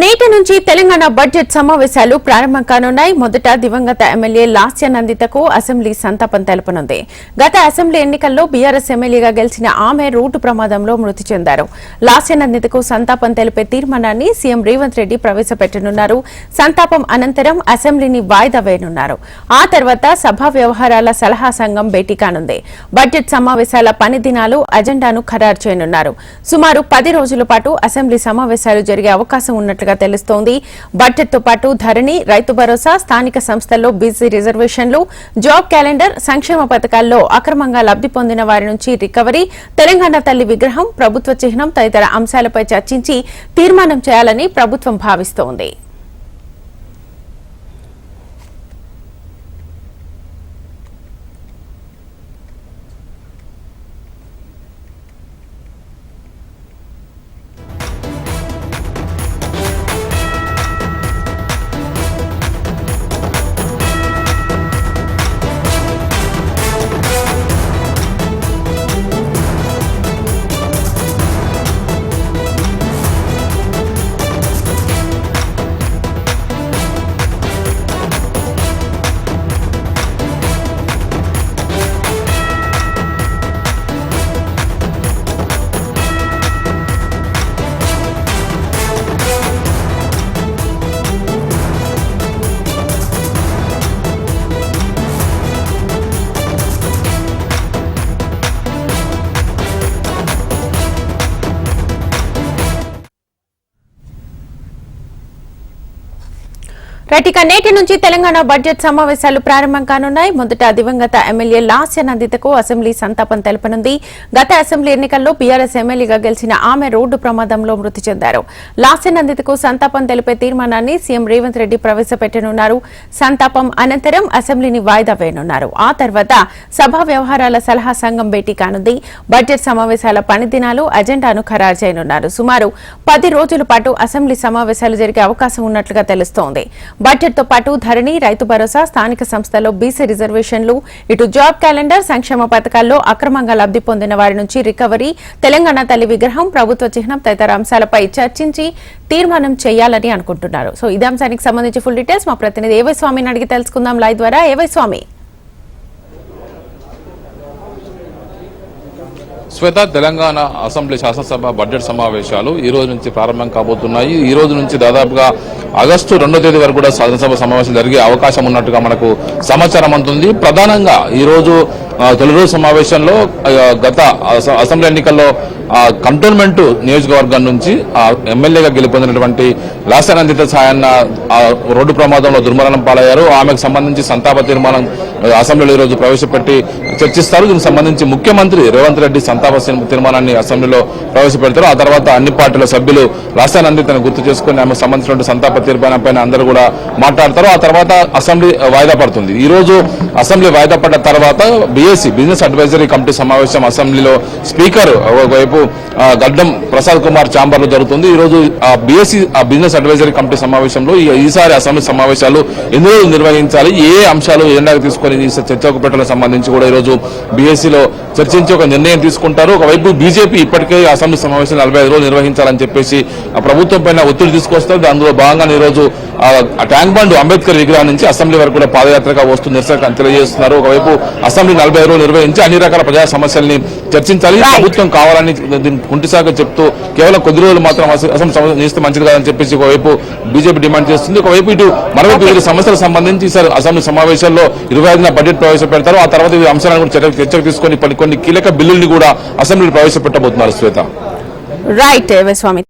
నేటి నుంచి తెలంగాణ బడ్జెట్ సమావేశాలు ప్రారంభం కానున్నాయి మొదట దివంగత ఎమ్మెల్యే లాస్య నందితకు అసెంబ్లీ సంతాపం తెలపనుంది. గత అసెంబ్లీ ఎన్నికల్లో బీఆర్ఎస్ ఎమ్మెల్యేగా గెలిచిన ఆమె రోడ్డు ప్రమాదంలో మృతి చెందారు. లాస్య నందితకు సంతాపం తెలిపే తీర్మానాన్ని సీఎం రేవంత్ రెడ్డి ప్రవేశపెట్టనున్నారు. సంతాపం అనంతరం అసెంబ్లీని వాయిదా వేయనున్నారు. ఆ తర్వాత సభా వ్యవహారాల సలహా సంఘం భేటీ కానుంది. బడ్జెట్ సమావేశాల పని దినాలు అజెండాను ఖరారు చేయనున్నారు. సుమారు పది రోజుల పాటు అసెంబ్లీ సమావేశాలు జరిగే అవకాశం ఉన్నట్లు చేస్తున్నట్టుగా తెలుస్తోంది. బడ్జెట్తో పాటు ధరణి రైతు భరోసా స్థానిక సంస్థల్లో బీసీ రిజర్వేషన్లు జాబ్ క్యాలెండర్ సంక్షేమ పథకాల్లో అక్రమంగా లబ్ది పొందిన వారి నుంచి రికవరీ తెలంగాణ తల్లి విగ్రహం ప్రభుత్వ చిహ్నం తదితర అంశాలపై చర్చించి తీర్మానం చేయాలని ప్రభుత్వం భావిస్తోంది. రైట్ నేటి నుంచి తెలంగాణ బడ్జెట్ సమావేశాలు ప్రారంభం కానున్నాయి. మొదట దివంగత ఎమ్మెల్యే లాస్య నందితకు అసెంబ్లీ సంతాపం తెలపనుంది. గత అసెంబ్లీ ఎన్నికల్లో బీఆర్ఎస్ ఎమ్మెల్యేగా గెలిచిన ఆమె రోడ్డు ప్రమాదంలో మృతి చెందారు. లాస్య నందితకు సంతాపం తెలిపే తీర్మానాన్ని సీఎం రేవంత్ రెడ్డి ప్రవేశపెట్టనున్నారు. సంతాపం అనంతరం అసెంబ్లీని వాయిదా వేయనున్నారు. ఆ తర్వాత సభా వ్యవహారాల సలహా సంఘం భేటీ కానుంది. బడ్జెట్ సమావేశాల పని దినాలు అజెండాను ఖరారు చేయనున్నారు. సుమారు పది రోజుల పాటు అసెంబ్లీ సమావేశాలు జరిగే అవకాశం ఉన్నట్లుగా తెలుస్తోంది. బడ్జెట్తో పాటు ధరణి రైతు భరోసా స్థానిక సంస్థల్లో బీసీ రిజర్వేషన్లు ఇటు జాబ్ క్యాలెండర్ సంక్షేమ పథకాల్లో అక్రమంగా లబ్ది పొందిన వారి నుంచి రికవరీ తెలంగాణ తల్లి విగ్రహం ప్రభుత్వ చిహ్నం తదితర అంశాలపై చర్చించి తీర్మానం చేయాలని అనుకుంటున్నారు. సో ఇదే అంశానికి సంబంధించి ఫుల్ డీటెయిల్స్ మా ప్రతినిధి ఏవై స్వామిని అడిగి తెలుసుకుందాం. లైవ్ ద్వారా ఏవై స్వామి? శ్వేత తెలంగాణ అసెంబ్లీ శాసనసభ బడ్జెట్ సమావేశాలు ఈ రోజు నుంచి ప్రారంభం కాబోతున్నాయి. ఈ రోజు నుంచి దాదాపుగా ఆగస్టు రెండో తేదీ వరకు కూడా శాసనసభ సమావేశం జరిగే అవకాశం ఉన్నట్టుగా మనకు సమాచారం అందుతుంది ప్రధానంగా ఈ రోజు తొలి రోజు సమావేశంలో గత అసెంబ్లీ ఎన్నికల్లో కంటోన్మెంట్ నియోజకవర్గం నుంచి ఎమ్మెల్యేగా గెలుపొందినటువంటి లాసానందిత సాయన్న రోడ్డు ప్రమాదంలో దుర్మరణం పాలయ్యారు. ఆమెకు సంబంధించి సంతాప తీర్మానం అసెంబ్లీలో ఈ రోజు ప్రవేశపెట్టి చర్చిస్తారు. దీనికి సంబంధించి ముఖ్యమంత్రి రేవంత్ రెడ్డి సంతాప తీర్మానాన్ని అసెంబ్లీలో ప్రవేశపెడతారు. ఆ తర్వాత అన్ని పార్టీల సభ్యులు లాసానందితను గుర్తు చేసుకుని ఆమెకు సంబంధించిన సంతాప తీర్మానం పైన అందరూ కూడా మాట్లాడతారు. ఆ తర్వాత అసెంబ్లీ వాయిదా పడుతుంది. ఈ రోజు అసెంబ్లీ వాయిదా పడ్డ తర్వాత బీఎస్సీ బిజినెస్ అడ్వైజరీ కమిటీ సమావేశం అసెంబ్లీలో స్పీకర్ ఒకవైపు గడ్డం ప్రసాద్ కుమార్ ఛాంబర్లో జరుగుతుంది. ఈ రోజు బీఎస్సీ బిజినెస్ అడ్వైజరీ కమిటీ సమావేశంలో ఈ- ఈసారి అసెంబ్లీ సమావేశాలు ఎన్ని రోజులు నిర్వహించాలి ఏ అంశాలు ఎండాకు తీసుకొని చర్చకు పెట్టడం సంబంధించి కూడా ఈ రోజు బీఎస్సీలో చర్చించి ఒక నిర్ణయం తీసుకుంటారు. ఒకవైపు బీజేపీ ఇప్పటికే అసెంబ్లీ సమావేశాలు నలభై ఐదు రోజులు నిర్వహించాలని చెప్పేసి ఆ ప్రభుత్వం పైన ఒత్తిడి తీసుకొస్తారు. అందులో భాగంగా ఈ రోజు ట్యాంక్ బండ్ అంబేద్కర్ విగ్రహం నుంచి అసెంబ్లీ వరకు కూడా పాదయాత్రగా వస్తూ నిరసన తెలియజేస్తున్నారు. ఒకవైపు అసెంబ్లీ నలభై రోజులు నిర్వహించి అన్ని రకాల ప్రజా సమస్యల్ని చర్చించాలి. ప్రభుత్వం కావాలని కుంటిసాగా చెప్తూ కేవలం కొద్ది రోజులు మాత్రం అసె- అసెంబ్లీ చేస్తే మంచిది కాదని చెప్పేసి ఒకవైపు బీజేపీ డిమాండ్ చేస్తుంది. ఒకవైపు ఇటు మరొక వివిధ సమస్యలకు సంబంధించి ఈసారి అసెంబ్లీ సమావేశాల్లో ఇరవై ఐదున బడ్జెట్ ప్రవేశపెడతారు. ఆ తర్వాత ఈ అంశాలను కూడా చర్చ- చర్చకు తీసుకొని కొన్ని కొన్ని కీలక బిల్లుల్ని కూడా అసెంబ్లీలో ప్రవేశపెట్టబోతున్నారు శ్వేత. రైట్ స్వామి?